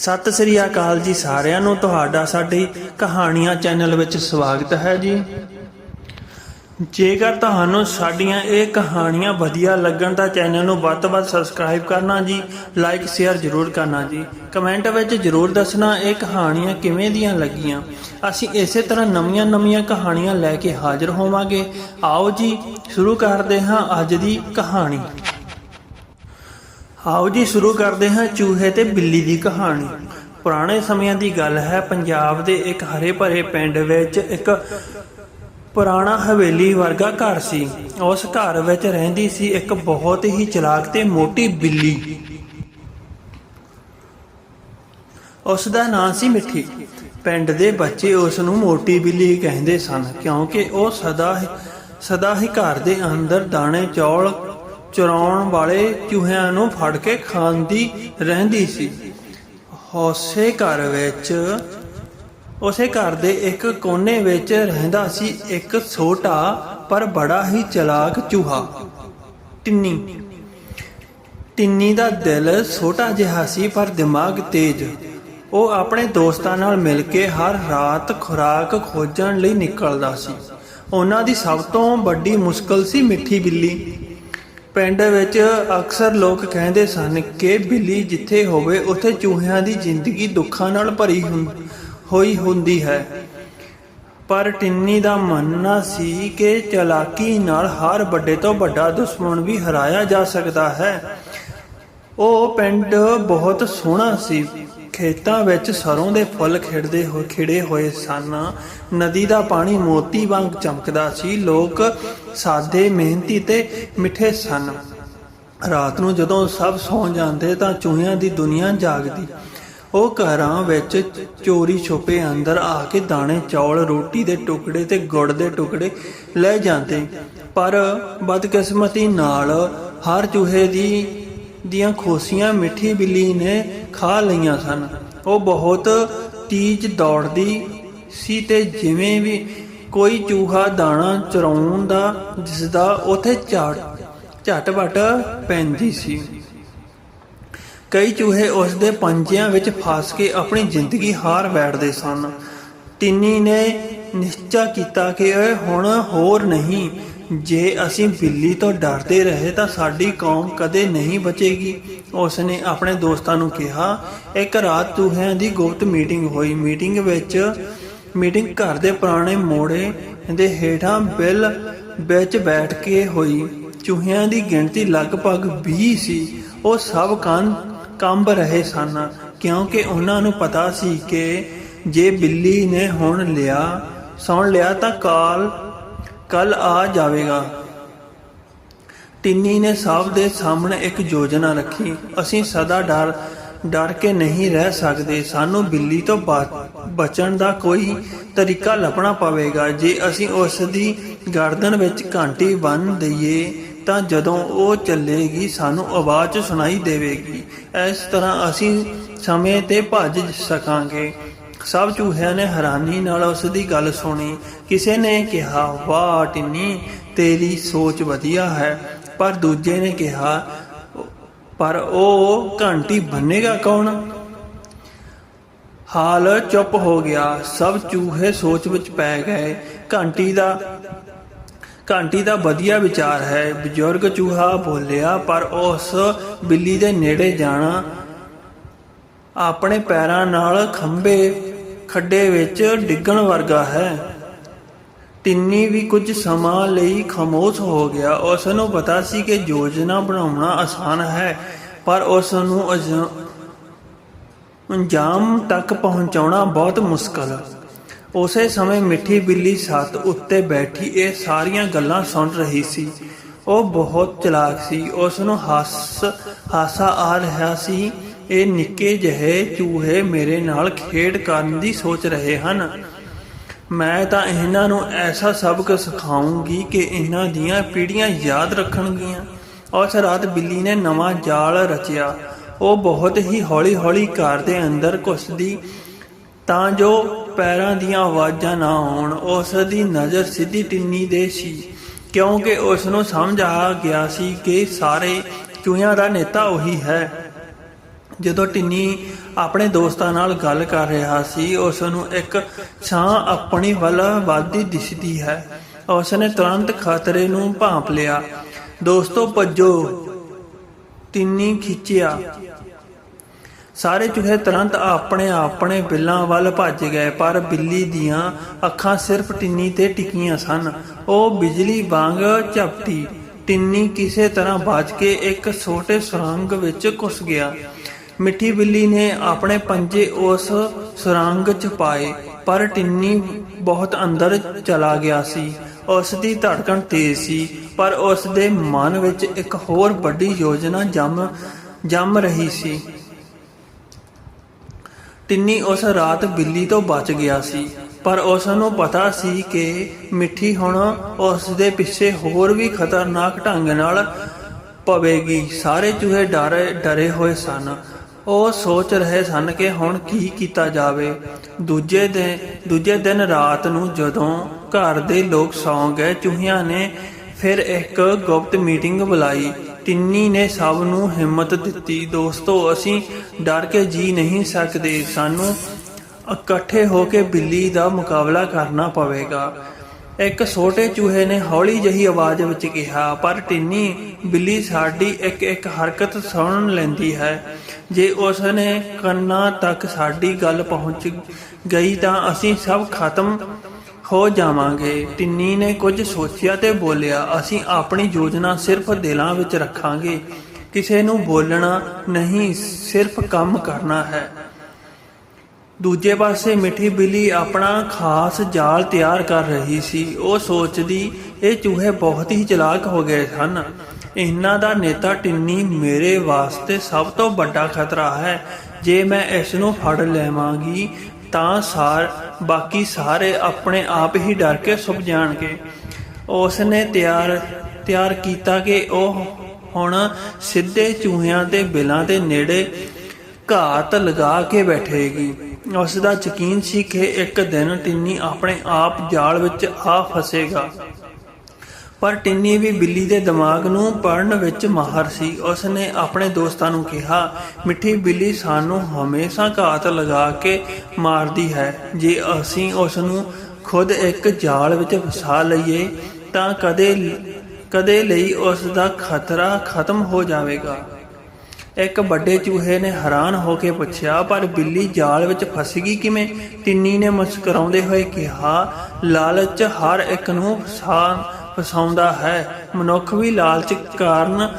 ਸਤਿ ਸ੍ਰੀ ਅਕਾਲ ਜੀ ਸਾਰਿਆਂ ਨੂੰ, ਤੁਹਾਡਾ ਸਾਡੀ ਕਹਾਣੀਆਂ ਚੈਨਲ ਵਿੱਚ ਸਵਾਗਤ ਹੈ ਜੀ। ਜੇਕਰ ਤੁਹਾਨੂੰ ਸਾਡੀਆਂ ਇਹ ਕਹਾਣੀਆਂ ਵਧੀਆ ਲੱਗਣ ਤਾਂ ਚੈਨਲ ਨੂੰ ਵੱਧ ਤੋਂ ਵੱਧ ਸਬਸਕ੍ਰਾਈਬ ਕਰਨਾ ਜੀ, ਲਾਈਕ, ਸ਼ੇਅਰ ਜ਼ਰੂਰ ਕਰਨਾ ਜੀ। ਕਮੈਂਟ ਵਿੱਚ ਜ਼ਰੂਰ ਦੱਸਣਾ ਇਹ ਕਹਾਣੀਆਂ ਕਿਵੇਂ ਦੀਆਂ ਲੱਗੀਆਂ। ਅਸੀਂ ਇਸੇ ਤਰ੍ਹਾਂ ਨਵੀਆਂ-ਨਵੀਆਂ ਕਹਾਣੀਆਂ ਲੈ ਕੇ ਹਾਜ਼ਰ ਹੋਵਾਂਗੇ। ਆਓ ਜੀ, ਸ਼ੁਰੂ ਕਰਦੇ ਹਾਂ ਅੱਜ ਦੀ ਕਹਾਣੀ। ਆਓ ਜੀ, ਸ਼ੁਰੂ ਕਰਦੇ ਹਾਂ ਚੂਹੇ ਤੇ ਬਿੱਲੀ ਦੀ ਕਹਾਣੀ। ਪੁਰਾਣੇ ਸਮਿਆਂ ਦੀ ਗੱਲ ਹੈ, ਪੰਜਾਬ ਦੇ ਇੱਕ ਹਰੇ ਭਰੇ ਪਿੰਡ ਵਿੱਚ ਇੱਕ ਪੁਰਾਣਾ ਹਵੇਲੀ ਵਰਗਾ ਘਰ ਸੀ। ਉਸ ਘਰ ਵਿੱਚ ਰਹਿੰਦੀ ਸੀ ਇੱਕ ਬਹੁਤ ਹੀ ਚਲਾਕ ਤੇ ਮੋਟੀ ਬਿੱਲੀ। ਉਸ ਦਾ ਨਾਂ ਸੀ ਮਿੱਠੀ। ਪਿੰਡ ਦੇ ਬੱਚੇ ਉਸ ਨੂੰ ਮੋਟੀ ਬਿੱਲੀ ਕਹਿੰਦੇ ਸਨ, ਕਿਉਂਕਿ ਉਹ ਸਦਾ ਸਦਾ ਹੀ ਘਰ ਦੇ ਅੰਦਰ ਦਾਣੇ, ਚੌਲ ਚਰਾਉਣ ਵਾਲੇ ਚੂਹਿਆਂ ਨੂੰ ਫੜ ਕੇ ਖਾਂਦੀ ਰਹਿੰਦੀ ਸੀ। ਉਸੇ ਘਰ ਵਿੱਚ, ਉਸੇ ਘਰ ਦੇ ਇੱਕ ਕੋਨੇ ਵਿੱਚ ਰਹਿੰਦਾ ਸੀ ਇੱਕ ਛੋਟਾ ਪਰ ਬੜਾ ਹੀ ਚਲਾਕ ਚੂਹਾ। ਟਿੰਨੀ ਟਿੰਨੀ ਦਾ ਦਿਲ ਛੋਟਾ ਜਿਹਾ ਸੀ ਪਰ ਦਿਮਾਗ ਤੇਜ਼। ਉਹ ਆਪਣੇ ਦੋਸਤਾਂ ਨਾਲ ਮਿਲ ਕੇ ਹਰ ਰਾਤ ਖੁਰਾਕ ਖੋਜਣ ਲਈ ਨਿਕਲਦਾ ਸੀ। ਉਹਨਾਂ ਦੀ ਸਭ ਤੋਂ ਵੱਡੀ ਮੁਸ਼ਕਲ ਸੀ ਮਿੱਠੀ ਬਿੱਲੀ। ਪਿੰਡ ਵਿੱਚ ਅਕਸਰ ਲੋਕ ਕਹਿੰਦੇ ਸਨ ਕਿ ਬਿੱਲੀ ਜਿੱਥੇ ਹੋਵੇ, ਉੱਥੇ ਚੂਹਿਆਂ ਦੀ ਜ਼ਿੰਦਗੀ ਦੁੱਖਾਂ ਨਾਲ ਭਰੀ ਹੁੰ- ਹੋਈ ਹੁੰਦੀ ਹੈ। ਪਰ ਟਿੰਨੀ ਦਾ ਮੰਨਣਾ ਸੀ ਕਿ ਚਲਾਕੀ ਨਾਲ ਹਰ ਵੱਡੇ ਤੋਂ ਵੱਡਾ ਦੁਸ਼ਮਣ ਵੀ ਹਰਾਇਆ ਜਾ ਸਕਦਾ ਹੈ। ਉਹ ਪਿੰਡ ਬਹੁਤ ਸੋਹਣਾ ਸੀ। ਖੇਤਾਂ ਵਿੱਚ ਸਰੋਂ ਦੇ ਫੁੱਲ ਖਿੜਦੇ ਹੋ, ਖਿੜੇ ਹੋਏ ਸਨ। ਨਦੀ ਦਾ ਪਾਣੀ ਮੋਤੀ ਵਾਂਗ ਚਮਕਦਾ ਸੀ। ਲੋਕ ਸਾਦੇ ਮਿਹਨਤੀ ਤੇ ਮਿੱਠੇ ਸਨ। ਰਾਤ ਨੂੰ ਜਦੋਂ ਸਭ ਸੌਂ ਜਾਂਦੇ ਤਾਂ ਚੂਹਿਆਂ ਦੀ ਦੁਨੀਆ ਜਾਗਦੀ। ਉਹ ਘਰਾਂ ਵਿੱਚ ਚੋਰੀ ਛੁਪੇ ਅੰਦਰ ਆ ਕੇ ਦਾਣੇ, ਚੌਲ, ਰੋਟੀ ਦੇ ਟੁਕੜੇ ਤੇ ਗੁੜ ਦੇ ਟੁਕੜੇ ਲੈ ਜਾਂਦੇ। ਪਰ ਬਦਕਿਸਮਤੀ ਨਾਲ ਹਰ ਚੂਹੇ ਦੀ ਦੀਆਂ ਖੋਸੀਆਂ ਮਿੱਠੀ ਬਿੱਲੀ ਨੇ ਖਾ ਲਈਆਂ ਸਨ। ਉਹ ਬਹੁਤ ਤੇਜ਼ ਦੌੜਦੀ ਸੀ ਤੇ ਜਿਵੇਂ ਵੀ ਕੋਈ ਚੂਹਾ ਦਾਣਾ ਚਰਾਉਣ ਦਾ, ਜਿਸਦਾ ਉਥੇ ਝਾੜ, ਝਟਪਟ ਪੈਂਦੀ ਸੀ। ਕਈ ਚੂਹੇ ਉਸ ਦੇ ਪੰਜਿਆਂ ਵਿੱਚ ਫਸ ਕੇ ਆਪਣੀ ਜ਼ਿੰਦਗੀ ਹਾਰ ਬੈਠਦੇ ਸਨ। ਤਿੰਨੀ ਨੇ ਨਿਸ਼ਚਾ ਕੀਤਾ ਕਿ ਇਹ ਹੁਣ ਹੋਰ ਨਹੀਂ ਜੇ ਅਸੀਂ ਬਿੱਲੀ ਤੋਂ ਡਰਦੇ ਰਹੇ ਤਾਂ ਸਾਡੀ ਕੌਮ ਕਦੇ ਨਹੀਂ ਬਚੇਗੀ। ਉਸ ਨੇ ਆਪਣੇ ਦੋਸਤਾਂ ਨੂੰ ਕਿਹਾ, ਇੱਕ ਰਾਤ ਚੂਹਿਆਂ ਦੀ ਗੁਪਤ ਮੀਟਿੰਗ ਹੋਈ। ਮੀਟਿੰਗ ਵਿੱਚ, ਮੀਟਿੰਗ ਘਰ ਦੇ ਪੁਰਾਣੇ ਮੋੜੇ ਦੇ ਹੇਠਾਂ ਬਿੱਲ ਵਿੱਚ ਬੈਠ ਕੇ ਹੋਈ। ਚੂਹਿਆਂ ਦੀ ਗਿਣਤੀ ਲਗਭਗ 20 ਸੀ। ਉਹ ਸਭ ਕੰਨ ਕੰਬ ਰਹੇ ਸਨ, ਕਿਉਂਕਿ ਉਹਨਾਂ ਨੂੰ ਪਤਾ ਸੀ ਕਿ ਜੇ ਬਿੱਲੀ ਨੇ ਹੁਣ ਲਿਆ, ਸੁਣ ਲਿਆ ਤਾਂ ਕਾਲ ਕੱਲ ਆ ਜਾਵੇਗਾ। ਟਿੰਨੀ ਨੇ ਸਭ ਦੇ ਸਾਹਮਣੇ ਇੱਕ ਯੋਜਨਾ ਰੱਖੀ। ਅਸੀਂ ਸਦਾ ਡਰ ਡਰ ਕੇ ਨਹੀਂ ਰਹਿ ਸਕਦੇ। ਸਾਨੂੰ ਬਿੱਲੀ ਤੋਂ ਬ- ਬਚਣ ਦਾ ਕੋਈ ਤਰੀਕਾ ਲੱਭਣਾ ਪਵੇਗਾ। ਜੇ ਅਸੀਂ ਉਸ ਦੀ ਗਰਦਨ ਵਿੱਚ ਘੰਟੀ ਬੰਨ ਦਈਏ, ਤਾਂ ਜਦੋਂ ਉਹ ਚੱਲੇਗੀ, ਸਾਨੂੰ ਆਵਾਜ਼ ਸੁਣਾਈ ਦੇਵੇਗੀ। ਇਸ ਤਰ੍ਹਾਂ ਅਸੀਂ ਸਮੇਂ ਤੇ ਭੱਜ ਸਕਾਂਗੇ। ਸਭ ਚੂਹਿਆਂ ਨੇ ਹੈਰਾਨੀ ਨਾਲ ਉਸ ਦੀ ਗੱਲ ਸੁਣੀ। ਕਿਸੇ ਨੇ ਕਿਹਾ, ਵਾਹ ਟਿੰਨੀ, ਤੇਰੀ ਸੋਚ ਵਧੀਆ ਹੈ। ਪਰ ਦੂਜੇ ਨੇ ਕਿਹਾ, ਪਰ ਉਹ ਘੰਟੀ ਬੰਨੇਗਾ ਕੌਣ? ਹਾਲ ਚੁੱਪ ਹੋ ਗਿਆ। ਸਭ ਚੂਹੇ ਸੋਚ ਵਿੱਚ ਪੈ ਗਏ। ਘੰਟੀ ਦਾ ਘੰਟੀ ਦਾ ਵਧੀਆ ਵਿਚਾਰ ਹੈ। ਬਜ਼ੁਰਗ ਚੂਹਾ ਬੋਲਿਆ, ਪਰ ਉਸ ਬਿੱਲੀ ਦੇ ਨੇੜੇ ਜਾਣਾ, ਆਪਣੇ ਪੈਰਾਂ ਨਾਲ ਖੰਭੇ ਖੱਡੇ ਵਿੱਚ ਡਿੱਗਣ ਵਰਗਾ ਹੈ। ਤਿੰਨੀ ਵੀ ਕੁਝ ਸਮਾਂ ਲਈ ਖਾਮੋਸ਼ ਹੋ ਗਿਆ। ਉਸ ਨੂੰ ਪਤਾ ਸੀ ਕਿ ਯੋਜਨਾ ਬਣਾਉਣਾ ਆਸਾਨ ਹੈ, ਪਰ ਉਸ ਨੂੰ ਅਜ- ਅੰਜਾਮ ਤੱਕ ਪਹੁੰਚਾਉਣਾ ਬਹੁਤ ਮੁਸ਼ਕਲ। ਉਸੇ ਸਮੇਂ ਮਿੱਠੀ ਬਿੱਲੀ ਛੱਤ ਉੱਤੇ ਬੈਠੀ ਇਹ ਸਾਰੀਆਂ ਗੱਲਾਂ ਸੁਣ ਰਹੀ ਸੀ। ਉਹ ਬਹੁਤ ਚਲਾਕ ਸੀ। ਉਸ ਨੂੰ ਹਾਸ ਹਾਸਾ ਆ ਰਿਹਾ ਸੀ ਇਹ ਨਿੱਕੇ ਜਿਹੇ ਚੂਹੇ ਮੇਰੇ ਨਾਲ ਖੇਡ ਕਰਨ ਦੀ ਸੋਚ ਰਹੇ ਹਨ। ਮੈਂ ਤਾਂ ਇਹਨਾਂ ਨੂੰ ਐਸਾ ਸਬਕ ਸਿਖਾਉਂਗੀ ਕਿ ਇਹਨਾਂ ਦੀਆਂ ਪੀੜ੍ਹੀਆਂ ਯਾਦ ਰੱਖਣਗੀਆਂ। ਉਸ ਰਾਤ ਬਿੱਲੀ ਨੇ ਨਵਾਂ ਜਾਲ ਰਚਿਆ। ਉਹ ਬਹੁਤ ਹੀ ਹੌਲੀ-ਹੌਲੀ ਘਰ ਦੇ ਅੰਦਰ ਘੁਸਦੀ, ਤਾਂ ਜੋ ਪੈਰਾਂ ਦੀਆਂ ਆਵਾਜ਼ਾਂ ਨਾ ਆਉਣ। ਉਸ ਦੀ ਨਜ਼ਰ ਸਿੱਧੀ ਟਿੰਨੀ ਦੇ ਸੀ, ਕਿਉਂਕਿ ਉਸ ਨੂੰ ਸਮਝ ਆ ਗਿਆ ਸੀ ਕਿ ਸਾਰੇ ਚੂਹਿਆਂ ਦਾ ਨੇਤਾ ਉਹੀ ਹੈ। ਜਦੋਂ ਟਿੰਨੀ ਆਪਣੇ ਦੋਸਤਾਂ ਨਾਲ ਗੱਲ ਕਰ ਰਿਹਾ ਸੀ, ਉਸ ਨੂੰ ਇੱਕ ਛਾਂ ਆਪਣੀ ਵੱਲ ਵੱਧਦੀ ਦਿਸਦੀ ਹੈ। ਉਸ ਨੇ ਤੁਰੰਤ ਖਤਰੇ ਨੂੰ ਭਾਂਪ ਲਿਆ। ਦੋਸਤੋ, ਭੱਜੋ। ਟਿੰਨੀ ਖਿੱਚਿਆ। ਸਾਰੇ ਚੂਹੇ ਤੁਰੰਤ ਆਪਣੇ ਆਪਣੇ ਬਿੱਲਾਂ ਵੱਲ ਭੱਜ ਗਏ, ਪਰ ਬਿੱਲੀ ਦੀਆਂ ਅੱਖਾਂ ਸਿਰਫ ਟਿੰਨੀ ਤੇ ਟਿਕੀਆਂ ਸਨ। ਉਹ ਬਿਜਲੀ ਵਾਂਗ ਝਪਟੀ। ਟਿੰਨੀ ਕਿਸੇ ਤਰ੍ਹਾਂ ਬਚ ਕੇ ਇੱਕ ਛੋਟੇ ਸੁਰੰਗ ਵਿੱਚ ਘੁਸ ਗਿਆ। ਮਿੱਠੀ ਬਿੱਲੀ ਨੇ ਆਪਣੇ ਪੰਜੇ ਉਸ ਸੁਰੰਗ 'ਚ ਪਾਏ, ਪਰ ਟਿੰਨੀ ਬਹੁਤ ਅੰਦਰ ਚਲਾ ਗਿਆ ਸੀ। ਉਸ ਦੀ ਧੜਕਣ ਤੇਜ਼ ਸੀ, ਪਰ ਉਸ ਦੇ ਮਨ ਵਿੱਚ ਇੱਕ ਹੋਰ ਵੱਡੀ ਯੋਜਨਾ ਜੰਮ ਜੰਮ ਰਹੀ ਸੀ। ਟਿੰਨੀ ਉਸ ਰਾਤ ਬਿੱਲੀ ਤੋਂ ਬਚ ਗਿਆ ਸੀ, ਪਰ ਉਸ ਨੂੰ ਪਤਾ ਸੀ ਕਿ ਮਿੱਠੀ ਹੁਣ ਉਸ ਦੇ ਪਿੱਛੇ ਹੋਰ ਵੀ ਖਤਰਨਾਕ ਢੰਗ ਨਾਲ ਪਵੇਗੀ। ਸਾਰੇ ਚੂਹੇ ਡਰੇ ਡਰੇ ਹੋਏ ਸਨ। ਉਹ ਸੋਚ ਰਹੇ ਸਨ ਕਿ ਹੁਣ ਕੀ ਕੀਤਾ ਜਾਵੇ। ਦੂਜੇ ਦਿਨ ਦੂਜੇ ਦਿਨ ਰਾਤ ਨੂੰ ਜਦੋਂ ਘਰ ਦੇ ਲੋਕ ਸੌਂ ਗਏ, ਚੂਹਿਆਂ ਨੇ ਫਿਰ ਇੱਕ ਗੁਪਤ ਮੀਟਿੰਗ ਬੁਲਾਈ। ਟਿੰਨੀ ਨੇ ਸਭ ਨੂੰ ਹਿੰਮਤ ਦਿੱਤੀ, ਦੋਸਤੋ, ਅਸੀਂ ਡਰ ਕੇ ਜੀ ਨਹੀਂ ਸਕਦੇ। ਸਾਨੂੰ ਇਕੱਠੇ ਹੋ ਕੇ ਬਿੱਲੀ ਦਾ ਮੁਕਾਬਲਾ ਕਰਨਾ ਪਵੇਗਾ। ਇੱਕ ਛੋਟੇ ਚੂਹੇ ਨੇ ਹੌਲੀ ਜਹੀ ਆਵਾਜ਼ ਵਿੱਚ ਕਿਹਾ, ਪਰ ਟਿੰਨੀ, ਬਿੱਲੀ ਸਾਡੀ ਇੱਕ ਇੱਕ ਹਰਕਤ ਸੁਣ ਲੈਂਦੀ ਹੈ। ਜੇ ਉਸ ਨੇ ਕੰਨਾਂ ਤੱਕ ਸਾਡੀ ਗੱਲ ਪਹੁੰਚ ਗਈ ਤਾਂ ਅਸੀਂ ਸਭ ਖਤਮ ਹੋ ਜਾਵਾਂਗੇ। ਟਿੰਨੀ ਨੇ ਕੁਝ ਸੋਚਿਆ ਤੇ ਬੋਲਿਆ, ਅਸੀਂ ਆਪਣੀ ਯੋਜਨਾ ਸਿਰਫ ਦਿਲਾਂ ਵਿੱਚ ਰੱਖਾਂਗੇ। ਕਿਸੇ ਨੂੰ ਬੋਲਣਾ ਨਹੀਂ, ਸਿਰਫ ਕੰਮ ਕਰਨਾ ਹੈ। ਦੂਜੇ ਪਾਸੇ ਮਿੱਠੀ ਬਿੱਲੀ ਆਪਣਾ ਖਾਸ ਜਾਲ ਤਿਆਰ ਕਰ ਰਹੀ ਸੀ। ਉਹ ਸੋਚਦੀ, ਇਹ ਚੂਹੇ ਬਹੁਤ ਹੀ ਚਲਾਕ ਹੋ ਗਏ ਹਨ ਇਹਨਾਂ ਦਾ ਨੇਤਾ ਟਿੰਨੀ ਮੇਰੇ ਵਾਸਤੇ ਸਭ ਤੋਂ ਵੱਡਾ ਖਤਰਾ ਹੈ। ਜੇ ਮੈਂ ਇਸ ਨੂੰ ਫੜ ਲੈਵਾਂਗੀ, ਤਾਂ ਸਾਰ, ਬਾਕੀ ਸਾਰੇ ਆਪਣੇ ਆਪ ਹੀ ਡਰ ਕੇ ਸੁੱਭ ਜਾਣਗੇ। ਉਸ ਨੇ ਤਿਆਰ ਤਿਆਰ ਕੀਤਾ ਕਿ ਉਹ ਹੁਣ ਸਿੱਧੇ ਚੂਹਿਆਂ ਦੇ ਬਿਲਾਂ ਦੇ ਨੇੜੇ ਘਾਤ ਲਗਾ ਕੇ ਬੈਠੇਗੀ। ਉਸ ਦਾ ਯਕੀਨ ਸੀ ਕਿ ਇੱਕ ਦਿਨ ਟਿੰਨੀ ਆਪਣੇ ਆਪ ਜਾਲ ਵਿੱਚ ਆ ਫਸੇਗਾ। ਪਰ ਟਿੰਨੀ ਵੀ ਬਿੱਲੀ ਦੇ ਦਿਮਾਗ ਨੂੰ ਪੜਨ ਵਿੱਚ ਮਾਹਰ ਸੀ। ਉਸ ਨੇ ਆਪਣੇ ਦੋਸਤਾਂ ਨੂੰ ਕਿਹਾ, ਮਿੱਠੀ ਬਿੱਲੀ ਸਾਨੂੰ ਹਮੇਸ਼ਾ ਘਾਤ ਲਗਾ ਕੇ ਮਾਰਦੀ ਹੈ। ਜੇ ਅਸੀਂ ਉਸ ਨੂੰ ਖੁਦ ਇੱਕ ਜਾਲ ਵਿੱਚ ਫਸਾ ਲਈਏ, ਤਾਂ ਕਦੇ ਕਦੇ ਲਈ ਉਸ ਦਾ ਖਤਰਾ ਖਤਮ ਹੋ ਜਾਵੇਗਾ। ਇੱਕ ਵੱਡੇ ਚੂਹੇ ਨੇ ਹੈਰਾਨ ਹੋ ਕੇ ਪੁੱਛਿਆ, ਪਰ ਬਿੱਲੀ ਜਾਲ ਵਿੱਚ ਫਸ ਗਈ ਕਿਵੇਂ? ਟਿੰਨੀ ਨੇ ਮੁਸਕਰਾਉਂਦੇ ਹੋਏ ਕਿਹਾ, ਲਾਲਚ ਹਰ ਇੱਕ ਨੂੰ ਫਸਾ, ਫਸਾਉਂਦਾ ਹੈ। ਮਨੁੱਖ ਵੀ ਲਾਲਚ ਕਾਰਨ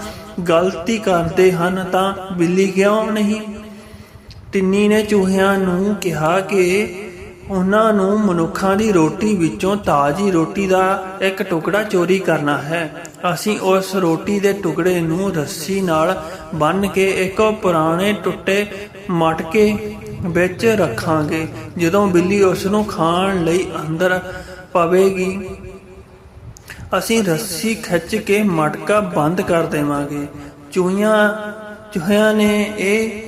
ਗਲਤੀ ਕਰਦੇ ਹਨ, ਤਾਂ ਬਿੱਲੀ ਕਿਉਂ ਨਹੀਂ? ਤਿੰਨੀ ਨੇ ਚੂਹਿਆਂ ਨੂੰ ਕਿਹਾ ਕਿ ਉਹਨਾਂ ਨੂੰ ਮਨੁੱਖਾਂ ਦੀ ਰੋਟੀ ਵਿੱਚੋਂ ਤਾਜ਼ੀ ਰੋਟੀ ਦਾ ਇੱਕ ਟੁਕੜਾ ਚੋਰੀ ਕਰਨਾ ਹੈ। ਅਸੀਂ ਉਸ ਰੋਟੀ ਦੇ ਟੁਕੜੇ ਨੂੰ ਰੱਸੀ ਨਾਲ ਬੰਨ੍ਹ ਕੇ ਇੱਕ ਪੁਰਾਣੇ ਟੁੱਟੇ ਮਟਕੇ ਵਿੱਚ ਰੱਖਾਂਗੇ। ਜਦੋਂ ਬਿੱਲੀ ਉਸ ਨੂੰ ਖਾਣ ਲਈ ਅੰਦਰ ਪਵੇਗੀ, ਅਸੀਂ ਰੱਸੀ ਖਿੱਚ ਕੇ ਮਟਕਾ ਬੰਦ ਕਰ ਦੇਵਾਂਗੇ। ਚੂਹੀਆਂ ਚੂਹਿਆਂ ਨੇ ਇਹ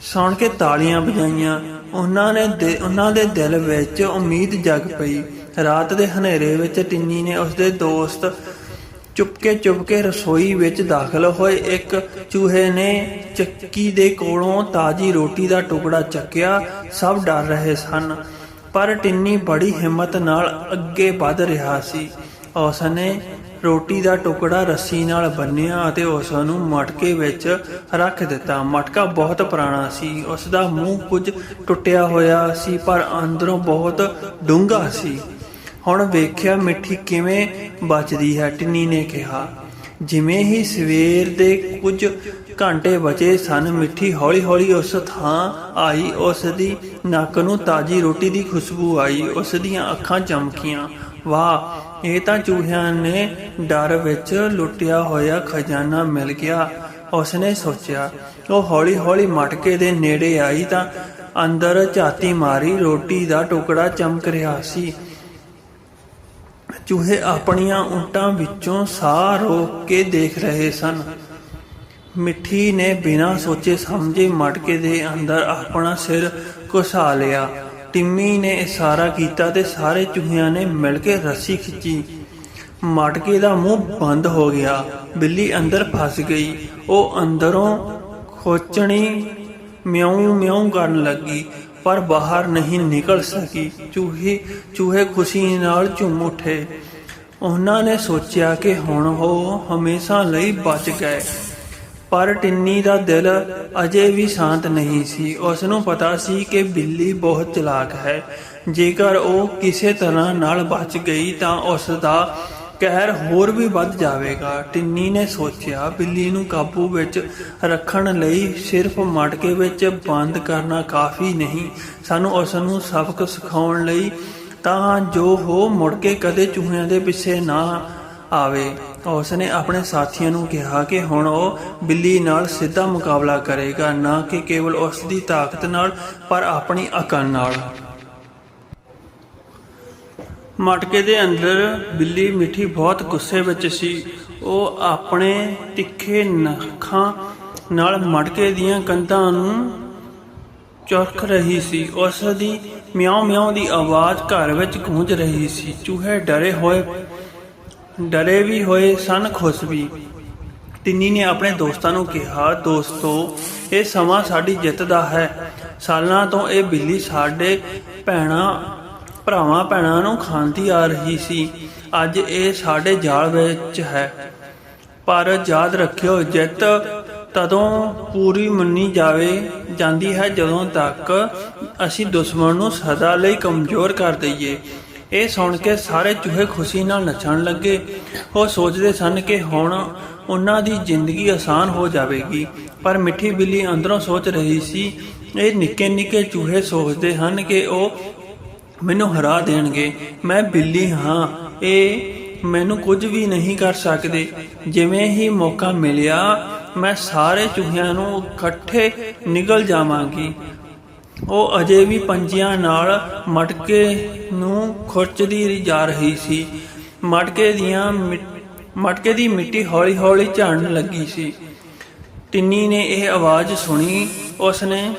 ਸੁਣ ਕੇ ਤਾਲੀਆਂ ਵਜਾਈਆਂ। ਉਹਨਾਂ ਨੇ ਉਹਨਾਂ ਦੇ ਦਿਲ ਵਿੱਚ ਉਮੀਦ ਜਗ ਪਈ। ਰਾਤ ਦੇ ਹਨੇਰੇ ਵਿੱਚ ਟਿੰਨੀ ਨੇ ਉਸਦੇ ਦੋਸਤ ਚੁਪਕੇ ਚੁਪਕੇ ਰਸੋਈ ਵਿੱਚ ਦਾਖਲ ਹੋਏ। ਇੱਕ ਚੂਹੇ ਨੇ ਚੱਕੀ ਦੇ ਕੋਲੋਂ ਤਾਜੀ ਰੋਟੀ ਦਾ ਟੁਕੜਾ ਚੱਕਿਆ। ਸਭ ਡਰ ਰਹੇ ਸਨ, ਪਰ ਟਿੰਨੀ ਬੜੀ ਹਿੰਮਤ ਨਾਲ ਅੱਗੇ ਵੱਧ ਰਿਹਾ ਸੀ। ਉਸਨੇ ਰੋਟੀ ਦਾ ਟੁਕੜਾ ਰੱਸੀ ਨਾਲ ਬੰਨਿਆ ਅਤੇ ਉਸ ਨੂੰ ਮਟਕੇ ਵਿੱਚ ਰੱਖ ਦਿੱਤਾ। ਮਟਕਾ ਬਹੁਤ ਪੁਰਾਣਾ ਸੀ। ਉਸ ਦਾ ਮੂੰਹ ਕੁਝ ਟੁੱਟਿਆ ਹੋਇਆ ਸੀ, ਪਰ ਅੰਦਰੋਂ ਬਹੁਤ ਡੂੰਘਾ ਸੀ। ਹੁਣ ਵੇਖਿਆ ਮਿੱਠੀ ਕਿਵੇਂ ਬਚਦੀ ਹੈ, ਟਿੰਨੀ ਨੇ ਕਿਹਾ। ਜਿਵੇਂ ਹੀ ਸਵੇਰ ਦੇ ਕੁਝ ਘੰਟੇ ਬਚੇ ਸਨ, ਮਿੱਠੀ ਹੌਲੀ-ਹੌਲੀ ਉਸ ਥਾਂ ਆਈ। ਉਸ ਦੀ ਨੱਕ ਨੂੰ ਤਾਜੀ ਰੋਟੀ ਦੀ ਖੁਸ਼ਬੂ ਆਈ। ਉਸ ਦੀਆਂ ਅੱਖਾਂ ਚਮਕੀਆਂ। ਵਾਹ, ਇਹ ਤਾਂ ਚੂਹਿਆਂ ਨੇ ਡਰ ਵਿੱਚ ਲੁੱਟਿਆ ਹੋਇਆ ਖਜ਼ਾਨਾ ਮਿਲ ਗਿਆ। ਉਸਨੇ ਸੋਚਿਆ, ਉਹ ਹੌਲੀ-ਹੌਲੀ ਮਟਕੇ ਦੇ ਨੇੜੇ ਆਈ ਤਾਂ ਅੰਦਰ ਝਾਤੀ ਮਾਰੀ, ਰੋਟੀ ਦਾ ਟੁਕੜਾ ਚਮਕ ਰਿਹਾ ਸੀ। ਚੂਹੇ ਆਪਣੀਆਂ ਉਂਟਾਂ ਵਿੱਚੋਂ ਸਾਹ ਰੋਕ ਕੇ ਦੇਖ ਰਹੇ ਸਨ। ਮਿੱਠੀ ਨੇ ਬਿਨਾਂ ਸੋਚੇ ਸਮਝੇ ਮਟਕੇ ਦੇ ਅੰਦਰ ਆਪਣਾ ਸਿਰ ਘੁਸਾ ਲਿਆ। ਟਿੰਮੀ ਨੇ ਇਸ਼ਾਰਾ ਕੀਤਾ ਤੇ ਸਾਰੇ ਚੂਹਿਆਂ ਨੇ ਮਿਲ ਕੇ ਰੱਸੀ ਖਿੱਚੀ। ਮਟਕੇ ਦਾ ਮੂੰਹ ਬੰਦ ਹੋ ਗਿਆ। ਬਿੱਲੀ ਅੰਦਰ ਫਸ ਗਈ। ਉਹ ਅੰਦਰੋਂ ਖੋਚਣੀ ਮਿਉਂ ਮਿਉਂ ਕਰਨ ਲੱਗੀ, ਪਰ ਬਾਹਰ ਨਹੀਂ ਨਿਕਲ ਸਕੀ। ਚੂਹੇ ਚੂਹੇ ਖੁਸ਼ੀ ਨਾਲ ਝੂਮ ਉੱਠੇ। ਉਹਨਾਂ ਨੇ ਸੋਚਿਆ ਕਿ ਹੁਣ ਉਹ ਹਮੇਸ਼ਾ ਲਈ ਬਚ ਗਏ। ਪਰ ਟਿੰਨੀ ਦਾ ਦਿਲ ਅਜੇ ਵੀ ਸ਼ਾਂਤ ਨਹੀਂ ਸੀ। ਉਸ ਨੂੰ ਪਤਾ ਸੀ ਕਿ ਬਿੱਲੀ ਬਹੁਤ ਚਲਾਕ ਹੈ। ਜੇਕਰ ਉਹ ਕਿਸੇ ਤਰ੍ਹਾਂ ਨਾਲ ਬਚ ਗਈ ਤਾਂ ਉਸ ਦਾ ਕਹਿਰ ਹੋਰ ਵੀ ਵੱਧ ਜਾਵੇਗਾ। ਟਿੰਨੀ ਨੇ ਸੋਚਿਆ, ਬਿੱਲੀ ਨੂੰ ਕਾਬੂ ਵਿੱਚ ਰੱਖਣ ਲਈ ਸਿਰਫ ਮਟਕੇ ਵਿੱਚ ਬੰਦ ਕਰਨਾ ਕਾਫੀ ਨਹੀਂ। ਸਾਨੂੰ ਉਸ ਨੂੰ ਸਬਕ ਸਿਖਾਉਣ ਲਈ ਤਾਂ ਜੋ ਉਹ ਮੁੜ ਕੇ ਕਦੇ ਚੂਹਿਆਂ ਦੇ ਪਿੱਛੇ ਨਾ ਆਵੇ। ਉਸ ਨੇ ਆਪਣੇ ਸਾਥੀਆਂ ਨੂੰ ਕਿਹਾ ਕਿ ਹੁਣ ਉਹ ਬਿੱਲੀ ਨਾਲ ਸਿੱਧਾ ਮੁਕਾਬਲਾ ਕਰੇਗਾ, ਨਾ ਕਿ ਕੇਵਲ ਉਸ ਦੀ ਤਾਕਤ ਨਾਲ, ਪਰ ਆਪਣੀ ਅਕਲ ਨਾਲ। ਮਟਕੇ ਦੇ ਅੰਦਰ ਬਿੱਲੀ ਮਿੱਠੀ ਬਹੁਤ ਗੁੱਸੇ ਵਿੱਚ ਸੀ। ਉਹ ਆਪਣੇ ਤਿੱਖੇ ਨਖਾਂ ਨਾਲ ਮਟਕੇ ਦੀਆਂ ਕੰਧਾਂ ਨੂੰ ਚੁਰਕ ਰਹੀ ਸੀ। ਉਸ ਦੀ ਮਿਆਉ ਮਿਆਉ ਦੀ ਆਵਾਜ਼ ਘਰ ਵਿੱਚ ਗੂੰਜ ਰਹੀ ਸੀ। ਚੂਹੇ ਡਰੇ ਹੋਏ ਡਰੇ ਵੀ ਹੋਏ ਸਨ ਖੁਸ਼ ਵੀ। ਤਿੰਨੀ ਨੇ ਆਪਣੇ ਦੋਸਤਾਂ ਨੂੰ ਕਿਹਾ, ਦੋਸਤੋ, ਇਹ ਸਮਾਂ ਸਾਡੀ ਜਿੱਤ ਦਾ ਹੈ। ਸਾਲਾਂ ਤੋਂ ਇਹ ਬਿੱਲੀ ਸਾਡੇ ਭੈਣਾਂ, ਭਰਾਵਾਂ ਭੈਣਾਂ ਨੂੰ ਖਾਂਦੀ ਆ ਰਹੀ ਸੀ। ਅੱਜ ਇਹ ਸਾਡੇ ਜਾਲ ਵਿੱਚ ਹੈ। ਪਰ ਯਾਦ ਰੱਖਿਓ, ਜਿੱਤ ਤਦੋਂ ਪੂਰੀ ਮੰਨੀ ਜਾਵੇ, ਜਾਂਦੀ ਹੈ ਜਦੋਂ ਤੱਕ ਅਸੀਂ ਦੁਸ਼ਮਣ ਨੂੰ ਸਦਾ ਲਈ ਕਮਜ਼ੋਰ ਕਰ ਦਈਏ। ਇਹ ਸੁਣ ਕੇ ਸਾਰੇ ਚੂਹੇ ਖੁਸ਼ੀ ਨਾਲ ਨੱਚਣ ਲੱਗੇ। ਉਹ ਸੋਚਦੇ ਸਨ ਕਿ ਹੁਣ ਉਹਨਾਂ ਦੀ ਜ਼ਿੰਦਗੀ ਆਸਾਨ ਹੋ ਜਾਵੇਗੀ, ਪਰ ਮਿੱਠੀ ਬਿੱਲੀ ਅੰਦਰੋਂ ਸੋਚ ਰਹੀ ਸੀ। ਇਹ ਨਿੱਕੇ ਨਿੱਕੇ ਚੂਹੇ ਸੋਚਦੇ ਹਨ ਕਿ ਉਹ ਮੈਨੂੰ ਹਰਾ ਦੇਣਗੇ। ਮੈਂ ਬਿੱਲੀ ਹਾਂ, ਇਹ ਮੈਨੂੰ ਕੁਝ ਵੀ ਨਹੀਂ ਕਰ ਸਕਦੇ। ਜਿਵੇਂ ਹੀ ਮੌਕਾ ਮਿਲਿਆ, ਮੈਂ ਸਾਰੇ ਚੂਹਿਆਂ ਨੂੰ ਇਕੱਠੇ ਨਿਗਲ ਜਾਵਾਂਗੀ। ਉਹ ਅਜੇ ਵੀ ਪੰਜਿਆਂ ਨਾਲ ਮਟਕੇ ਨੂੰ ਖੁਰਚਦੀ ਜਾ ਰਹੀ ਸੀ। ਮਟਕੇ ਦੀਆਂ ਮਿ- ਮਟਕੇ ਦੀ ਮਿੱਟੀ ਹੌਲੀ-ਹੌਲੀ ਝੜਨ ਲੱਗੀ ਸੀ। ਟਿੰਨੀ ਨੇ ਇਹ ਆਵਾਜ਼ ਸੁਣੀ। ਉਸਨੇ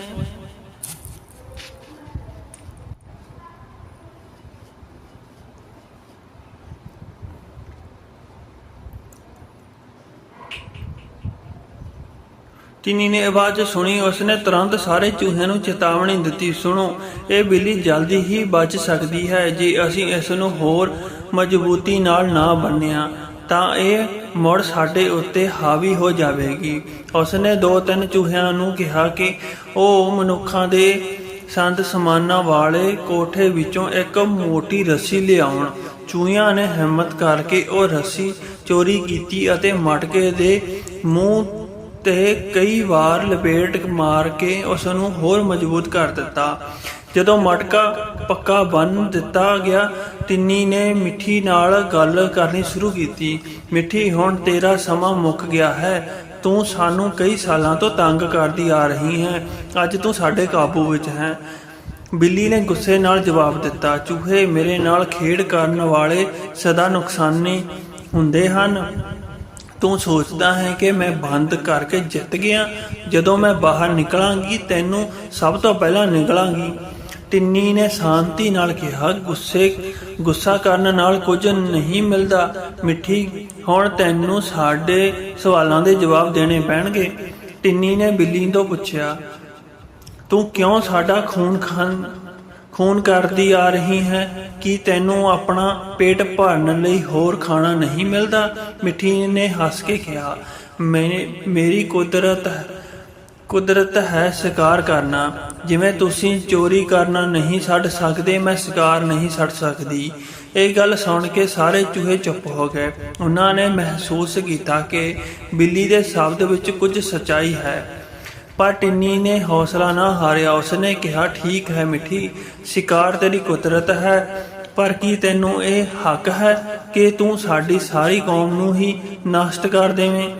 ਟਿੰਨੀ ਨੇ ਆਵਾਜ਼ ਸੁਣੀ, ਉਸਨੇ ਤੁਰੰਤ ਸਾਰੇ ਚੂਹਿਆਂ ਨੂੰ ਚੇਤਾਵਨੀ ਦਿੱਤੀ, ਸੁਣੋ, ਇਹ ਬਿੱਲੀ ਜਲਦੀ ਹੀ ਬਚ ਸਕਦੀ ਹੈ, ਜੇ ਅਸੀਂ ਇਸ ਨੂੰ ਹੋਰ ਮਜ਼ਬੂਤੀ ਨਾਲ ਨਾ ਬੰਨਿਆ, ਤਾਂ ਇਹ ਮੁੜ ਸਾਡੇ ਉੱਤੇ ਹਾਵੀ ਹੋ ਜਾਵੇਗੀ। ਉਸਨੇ ਦੋ ਤਿੰਨ ਚੂਹਿਆਂ ਨੂੰ ਕਿਹਾ ਕਿ ਉਹ ਮਨੁੱਖਾਂ ਦੇ ਸੰਤ ਸਮਾਨਾਂ ਵਾਲੇ ਕੋਠੇ ਵਿੱਚੋਂ ਇੱਕ ਮੋਟੀ ਰੱਸੀ ਲਿਆਉਣ। ਚੂਹਿਆਂ ਨੇ ਹਿੰਮਤ ਕਰਕੇ ਉਹ ਰੱਸੀ ਚੋਰੀ ਕੀਤੀ ਅਤੇ ਮਟਕੇ ਦੇ ਮੂੰਹ ਤੇ ਕਈ ਵਾਰ ਲਪੇਟ ਮਾਰ ਕੇ ਉਸ ਨੂੰ ਹੋਰ ਮਜ਼ਬੂਤ ਕਰ ਦਿੱਤਾ। ਜਦੋਂ ਮਟਕਾ ਪੱਕਾ ਬੰਨ ਦਿੱਤਾ ਗਿਆ, ਤਿੰਨੀ ਨੇ ਮਿੱਠੀ ਨਾਲ ਗੱਲ ਕਰਨੀ ਸ਼ੁਰੂ ਕੀਤੀ। ਮਿੱਠੀ, ਹੁਣ ਤੇਰਾ ਸਮਾਂ ਮੁੱਕ ਗਿਆ ਹੈ। ਤੂੰ ਸਾਨੂੰ ਕਈ ਸਾਲਾਂ ਤੋਂ ਤੰਗ ਕਰਦੀ ਆ ਰਹੀ ਹੈ। ਅੱਜ ਤੂੰ ਸਾਡੇ ਕਾਬੂ ਵਿੱਚ ਹੈ। ਬਿੱਲੀ ਨੇ ਗੁੱਸੇ ਨਾਲ ਜਵਾਬ ਦਿੱਤਾ, ਚੂਹੇ, ਮੇਰੇ ਨਾਲ ਖੇਡ ਕਰਨ ਵਾਲੇ ਸਦਾ ਨੁਕਸਾਨੀ ਹੁੰਦੇ ਹਨ। ਤੂੰ ਸੋਚਦਾ ਹੈ ਕਿ ਮੈਂ ਬੰਦ ਕਰਕੇ ਜਿੱਤ ਗਿਆ। ਜਦੋਂ ਮੈਂ ਬਾਹਰ ਨਿਕਲਾਂਗੀ, ਤੈਨੂੰ ਸਭ ਤੋਂ ਪਹਿਲਾਂ ਨਿਕਲਾਂਗੀ। ਟਿੰਨੀ ਨੇ ਸ਼ਾਂਤੀ ਨਾਲ ਕਿਹਾ, ਗੁੱਸੇ, ਗੁੱਸਾ ਕਰਨ ਨਾਲ ਕੁਝ ਨਹੀਂ ਮਿਲਦਾ। ਮਿੱਠੀ, ਹੁਣ ਤੈਨੂੰ ਸਾਡੇ ਸਵਾਲਾਂ ਦੇ ਜਵਾਬ ਦੇਣੇ ਪੈਣਗੇ। ਟਿੰਨੀ ਨੇ ਬਿੱਲੀ ਤੋਂ ਪੁੱਛਿਆ, ਤੂੰ ਕਿਉਂ ਸਾਡਾ ਖੂਨ ਖਾਨ ਖੂਨ ਕਰਦੀ ਆ ਰਹੀ ਹੈ ਕਿ ਤੈਨੂੰ ਆਪਣਾ ਪੇਟ ਭਰਨ ਲਈ ਹੋਰ ਖਾਣਾ ਨਹੀਂ ਮਿਲਦਾ? ਮਿੱਠੀ ਨੇ ਹੱਸ ਕੇ ਕਿਹਾ, ਮੈਂ, ਮੇਰੀ ਕੁਦਰਤ ਹੈ ਕੁਦਰਤ ਹੈ ਸ਼ਿਕਾਰ ਕਰਨਾ। ਜਿਵੇਂ ਤੁਸੀਂ ਚੋਰੀ ਕਰਨਾ ਨਹੀਂ ਛੱਡ ਸਕਦੇ, ਮੈਂ ਸ਼ਿਕਾਰ ਨਹੀਂ ਛੱਡ ਸਕਦੀ। ਇਹ ਗੱਲ ਸੁਣ ਕੇ ਸਾਰੇ ਚੂਹੇ ਚੁੱਪ ਹੋ ਗਏ। ਉਹਨਾਂ ਨੇ ਮਹਿਸੂਸ ਕੀਤਾ ਕਿ ਬਿੱਲੀ ਦੇ ਸ਼ਬਦ ਵਿੱਚ ਕੁਝ ਸਚਾਈ ਹੈ। ਪਰ ਟਿੰਨੀ ਨੇ ਹੌਸਲਾ ਨਾ ਹਾਰਿਆ। ਉਸਨੇ ਕਿਹਾ, ਠੀਕ ਹੈ ਮਿੱਠੀ, ਸ਼ਿਕਾਰ ਤੇਰੀ ਕੁਦਰਤ ਹੈ, ਪਰ ਕੀ ਤੈਨੂੰ ਇਹ ਹੱਕ ਹੈ ਕਿ ਤੂੰ ਸਾਡੀ ਸਾਰੀ ਕੌਮ ਨੂੰ ਹੀ ਨਸ਼ਟ ਕਰ ਦੇਵੇਂ?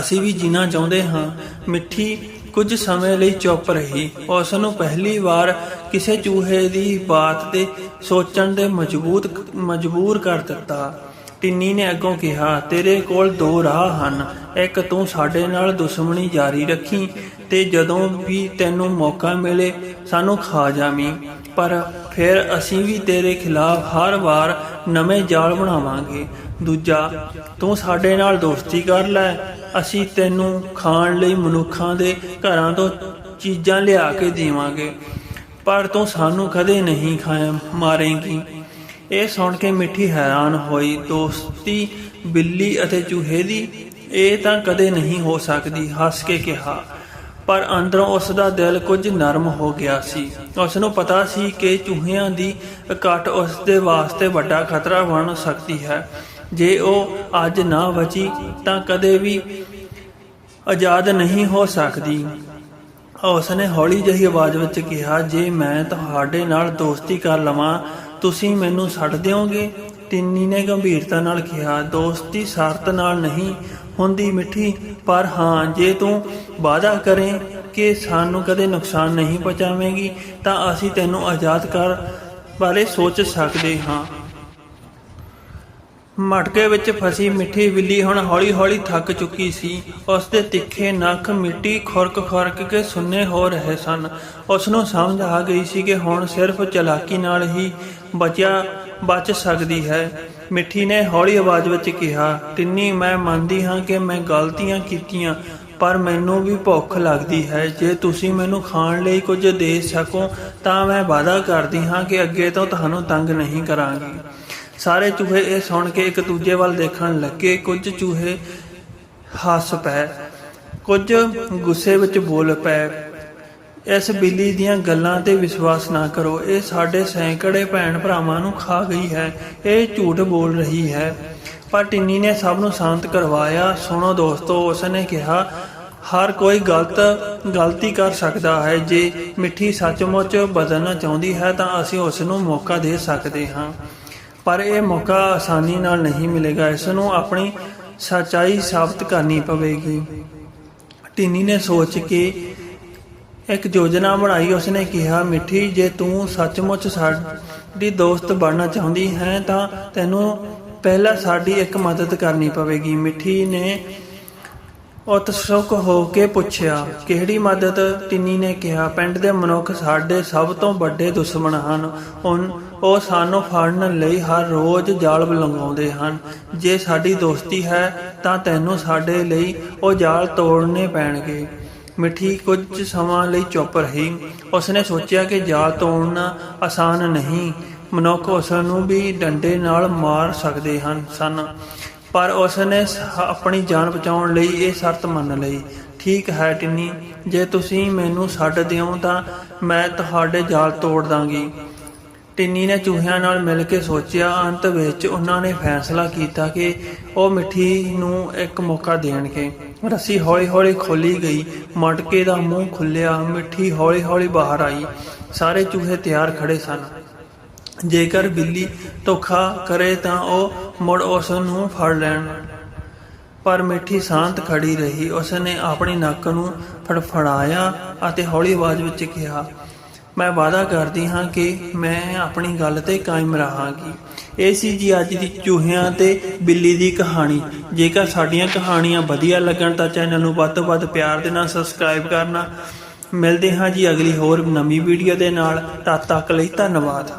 ਅਸੀਂ ਵੀ ਜੀਣਾ ਚਾਹੁੰਦੇ ਹਾਂ। ਮਿੱਠੀ ਕੁਝ ਸਮੇਂ ਲਈ ਚੁੱਪ ਰਹੀ। ਉਸ ਨੂੰ ਪਹਿਲੀ ਵਾਰ ਕਿਸੇ ਚੂਹੇ ਦੀ ਬਾਤ ਤੇ ਸੋਚਣ ਦੇ ਮਜਬੂਤ ਮਜਬੂਰ ਕਰ ਦਿੱਤਾ। ਟਿੰਨੀ ਨੇ ਅੱਗੋਂ ਕਿਹਾ, ਤੇਰੇ ਕੋਲ ਦੋ ਰਾਹ ਹਨ। ਇੱਕ ਤੂੰ ਸਾਡੇ ਨਾਲ ਦੁਸ਼ਮਣੀ ਜਾਰੀ ਰੱਖੀ ਤੇ ਜਦੋਂ ਵੀ ਤੈਨੂੰ ਮੌਕਾ ਮਿਲੇ ਸਾਨੂੰ ਖਾ ਜਾਵੀਂ। ਪਰ ਫਿਰ ਅਸੀਂ ਵੀ ਤੇਰੇ ਖਿਲਾਫ ਹਰ ਵਾਰ ਨਵੇਂ ਜਾਲ ਬਣਾਵਾਂਗੇ। ਦੂਜਾ, ਤੂੰ ਸਾਡੇ ਨਾਲ ਦੋਸਤੀ ਕਰ ਲੈ। ਅਸੀਂ ਤੈਨੂੰ ਖਾਣ ਲਈ ਮਨੁੱਖਾਂ ਦੇ ਘਰਾਂ ਤੋਂ ਚੀਜ਼ਾਂ ਲਿਆ ਕੇ ਦੇਵਾਂਗੇ। ਪਰ ਤੂੰ ਸਾਨੂੰ ਕਦੇ ਨਹੀਂ ਖਾਇਆ ਮਾਰੇਂਗੀ। ਇਹ ਸੁਣ ਕੇ ਮਿੱਠੀ ਹੈਰਾਨ ਹੋਈ। ਦੋਸਤੀ ਬਿੱਲੀ ਅਤੇ ਚੂਹੇ ਦੀ ਇਹ ਤਾਂ ਕਦੇ ਨਹੀਂ ਹੋ ਸਕਦੀ, ਹੱਸ ਕੇ ਕਿਹਾ। ਪਰ ਅੰਦਰੋਂ ਉਸ ਦਾ ਦਿਲ ਕੁਝ ਨਰਮ ਹੋ ਗਿਆ ਸੀ। ਉਸ ਨੂੰ ਪਤਾ ਸੀ ਕਿ ਚੂਹਿਆਂ ਦੀ ਇਕੱਠ ਉਸ ਦੇ ਵਾਸਤੇ ਵੱਡਾ ਖਤਰਾ ਬਣ ਸਕਦੀ ਹੈ। ਜੇ ਉਹ ਅੱਜ ਨਾ ਬਚੀ, ਤਾਂ ਕਦੇ ਵੀ ਆਜ਼ਾਦ ਨਹੀਂ ਹੋ ਸਕਦੀ। ਉਸ ਨੇ ਹੌਲੀ ਜਿਹੀ ਆਵਾਜ਼ ਵਿੱਚ ਕਿਹਾ, ਜੇ ਮੈਂ ਤੁਹਾਡੇ ਨਾਲ ਦੋਸਤੀ ਕਰ ਲਵਾਂ, ਤੁਸੀਂ ਮੈਨੂੰ ਛੱਡ ਦਿਓਗੇ? ਤਿੰਨੀ ਨੇ ਗੰਭੀਰਤਾ ਨਾਲ ਕਿਹਾ, ਦੋਸਤੀ ਸ਼ਰਤ ਨਾਲ ਨਹੀਂ ਹੁੰਦੀ ਮਿੱਠੀ, ਪਰ ਹਾਂ, ਜੇ ਤੂੰ ਵਾਅਦਾ ਕਰੇ ਕਿ ਸਾਨੂੰ ਕਦੇ ਨੁਕਸਾਨ ਨਹੀਂ ਪਹੁੰਚਾਵੇਂਗੀ, ਤਾਂ ਅਸੀਂ ਤੈਨੂੰ ਆਜ਼ਾਦ ਕਰ ਬਾਰੇ ਸੋਚ ਸਕਦੇ ਹਾਂ। ਮਟਕੇ ਵਿੱਚ ਫਸੀ ਮਿੱਠੀ ਬਿੱਲੀ ਹੁਣ ਹੌਲੀ-ਹੌਲੀ ਥੱਕ ਚੁੱਕੀ ਸੀ। ਉਸ ਦੇ ਤਿੱਖੇ ਨੱਕ ਮਿੱਟੀ ਖੁਰਕ-ਖੁਰਕ ਕੇ ਸੁੰਨੇ ਹੋ ਰਹੇ ਸਨ। ਉਸ ਨੂੰ ਸਮਝ ਆ ਗਈ ਸੀ ਕਿ ਹੁਣ ਸਿਰਫ ਚਲਾਕੀ ਨਾਲ ਹੀ ਬਚਿਆ, ਬਚ ਸਕਦੀ ਹੈ। ਮਿੱਠੀ ਨੇ ਹੌਲੀ ਆਵਾਜ਼ ਵਿੱਚ ਕਿਹਾ, ਤਿੰਨੀ, ਮੈਂ ਮੰਨਦੀ ਹਾਂ ਕਿ ਮੈਂ ਗਲਤੀਆਂ ਕੀਤੀਆਂ, ਪਰ ਮੈਨੂੰ ਵੀ ਭੁੱਖ ਲੱਗਦੀ ਹੈ। ਜੇ ਤੁਸੀਂ ਮੈਨੂੰ ਖਾਣ ਲਈ ਕੁਝ ਦੇ ਸਕੋ, ਤਾਂ ਮੈਂ ਵਾਅਦਾ ਕਰਦੀ ਹਾਂ ਕਿ ਅੱਗੇ ਤੋਂ ਤੁਹਾਨੂੰ ਤੰਗ ਨਹੀਂ ਕਰਾਂਗੀ। ਸਾਰੇ ਚੂਹੇ ਇਹ ਸੁਣ ਕੇ ਇੱਕ ਦੂਜੇ ਵੱਲ ਦੇਖਣ ਲੱਗੇ, ਕੁਝ ਚੂਹੇ ਹੱਸ ਪਏ, ਕੁਝ ਗੁੱਸੇ ਵਿੱਚ ਬੋਲ ਪਏ। ਇਸ ਬਿੱਲੀ ਦੀਆਂ ਗੱਲਾਂ ਤੇ ਵਿਸ਼ਵਾਸ ਨਾ ਕਰੋ, ਇਹ ਸਾਡੇ ਸੈਂਕੜੇ ਭੈਣ ਭਰਾਵਾਂ ਨੂੰ ਖਾ ਗਈ ਹੈ, ਇਹ ਝੂਠ ਬੋਲ ਰਹੀ ਹੈ। ਪਰ ਟਿੰਨੀ ਨੇ ਸਭ ਨੂੰ ਸ਼ਾਂਤ ਕਰਵਾਇਆ। ਸੁਣੋ ਦੋਸਤੋ, ਉਸਨੇ ਕਿਹਾ, ਹਰ ਕੋਈ ਗਲਤ, ਗਲਤੀ ਕਰ ਸਕਦਾ ਹੈ। ਜੇ ਮਿੱਠੀ ਸੱਚਮੁੱਚ ਬਦਲਣਾ ਚਾਹੁੰਦੀ ਹੈ, ਤਾਂ ਅਸੀਂ ਉਸ ਨੂੰ ਮੌਕਾ ਦੇ ਸਕਦੇ ਹਾਂ। ਪਰ ਇਹ ਮੌਕਾ ਆਸਾਨੀ ਨਾਲ ਨਹੀਂ ਮਿਲੇਗਾ। ਇਸ ਨੂੰ ਆਪਣੀ ਸੱਚਾਈ ਸਾਬਤ ਕਰਨੀ ਪਵੇਗੀ। ਟਿੰਨੀ ਨੇ ਸੋਚ ਕੇ ਇੱਕ ਯੋਜਨਾ ਬਣਾਈ। ਉਸਨੇ ਕਿਹਾ, ਮਿੱਠੀ, ਜੇ ਤੂੰ ਸੱਚਮੁੱਚ ਸਾਡੀ ਦੋਸਤ ਬਣਨਾ ਚਾਹੁੰਦੀ ਹੈ, ਤਾਂ ਤੈਨੂੰ ਪਹਿਲਾਂ ਸਾਡੀ ਇੱਕ ਮਦਦ ਕਰਨੀ ਪਵੇਗੀ। ਮਿੱਠੀ ਨੇ ਉਤਸੁਕ ਹੋ ਕੇ ਪੁੱਛਿਆ, ਕਿਹੜੀ ਮਦਦ? ਟਿੰਨੀ ਨੇ ਕਿਹਾ, ਪਿੰਡ ਦੇ ਮਨੁੱਖ ਸਾਡੇ ਸਭ ਤੋਂ ਵੱਡੇ ਦੁਸ਼ਮਣ ਹਨ। ਉਨ- ਉਹ ਸਾਨੂੰ ਫੜਨ ਲਈ ਹਰ ਰੋਜ਼ ਜਾਲ ਲੰਗਾਉਂਦੇ ਹਨ। ਜੇ ਸਾਡੀ ਦੋਸਤੀ ਹੈ ਤਾਂ ਤੈਨੂੰ ਸਾਡੇ ਲਈ ਉਹ ਜਾਲ ਤੋੜਨੇ ਪੈਣਗੇ। ਮਿੱਠੀ ਕੁਝ ਸਮਾਂ ਲਈ ਚੁੱਪ ਰਹੀ। ਉਸਨੇ ਸੋਚਿਆ ਕਿ ਜਾਲ ਤੋੜਨਾ ਆਸਾਨ ਨਹੀਂ। ਮਨੁੱਖ ਉਸ ਨੂੰ ਵੀ ਡੰਡੇ ਨਾਲ ਮਾਰ ਸਕਦੇ ਹਨ, ਸਨ। ਪਰ ਉਸਨੇ ਆਪਣੀ ਜਾਨ ਬਚਾਉਣ ਲਈ ਇਹ ਸ਼ਰਤ ਮੰਨ ਲਈ। ਠੀਕ ਹੈ ਟਿੰਨੀ, ਜੇ ਤੁਸੀਂ ਮੈਨੂੰ ਛੱਡ ਦਿਓ ਤਾਂ ਮੈਂ ਤੁਹਾਡੇ ਜਾਲ ਤੋੜ ਦਾਂਗੀ। ਟਿੰਨੀ ਨੇ ਚੂਹਿਆਂ ਨਾਲ ਮਿਲ ਕੇ ਸੋਚਿਆ। ਅੰਤ ਵਿੱਚ ਉਹਨਾਂ ਨੇ ਫੈਸਲਾ ਕੀਤਾ ਕਿ ਉਹ ਮਿੱਠੀ ਨੂੰ ਇੱਕ ਮੌਕਾ ਦੇਣਗੇ। ਰੱਸੀ ਹੌਲੀ-ਹੌਲੀ ਖੋਲੀ ਗਈ। ਮਟਕੇ ਦਾ ਮੂੰਹ ਖੁੱਲਿਆ ਮਿੱਠੀ ਹੌਲੀ-ਹੌਲੀ ਬਾਹਰ ਆਈ। ਸਾਰੇ ਚੂਹੇ ਤਿਆਰ ਖੜੇ ਸਨ। ਜੇਕਰ ਬਿੱਲੀ ਧੋਖਾ ਕਰੇ ਤਾਂ ਉਹ ਮੁੜ ਉਸ ਨੂੰ ਫੜ ਲੈਣ। ਪਰ ਮਿੱਠੀ ਸ਼ਾਂਤ ਖੜੀ ਰਹੀ। ਉਸਨੇ ਆਪਣੀ ਨੱਕ ਨੂੰ ਫੜਫੜਾਇਆ ਅਤੇ ਹੌਲੀ ਆਵਾਜ਼ ਵਿੱਚ ਕਿਹਾ ਮੈਂ ਵਾਅਦਾ ਕਰਦੀ ਹਾਂ ਕਿ ਮੈਂ ਆਪਣੀ ਗੱਲ ਤੇ ਕਾਇਮ ਰਹਾਂਗੀ। ਇਹ ਸੀ ਜੀ ਅੱਜ ਦੀ ਚੂਹਿਆਂ ਤੇ ਬਿੱਲੀ ਦੀ ਕਹਾਣੀ। ਜੇਕਰ ਸਾਡੀਆਂ ਕਹਾਣੀਆਂ ਵਧੀਆ ਲੱਗਣ ਤਾਂ ਚੈਨਲ ਨੂੰ ਵੱਧ ਤੋਂ ਵੱਧ ਪਿਆਰ ਦੇ ਨਾਲ ਸਬਸਕ੍ਰਾਈਬ ਕਰਨਾ। ਮਿਲਦੇ ਹਾਂ ਜੀ ਅਗਲੀ ਹੋਰ ਨਵੀਂ ਵੀਡੀਓ ਦੇ ਨਾਲ। ਤਦ ਤੱਕ ਲਈ ਧੰਨਵਾਦ।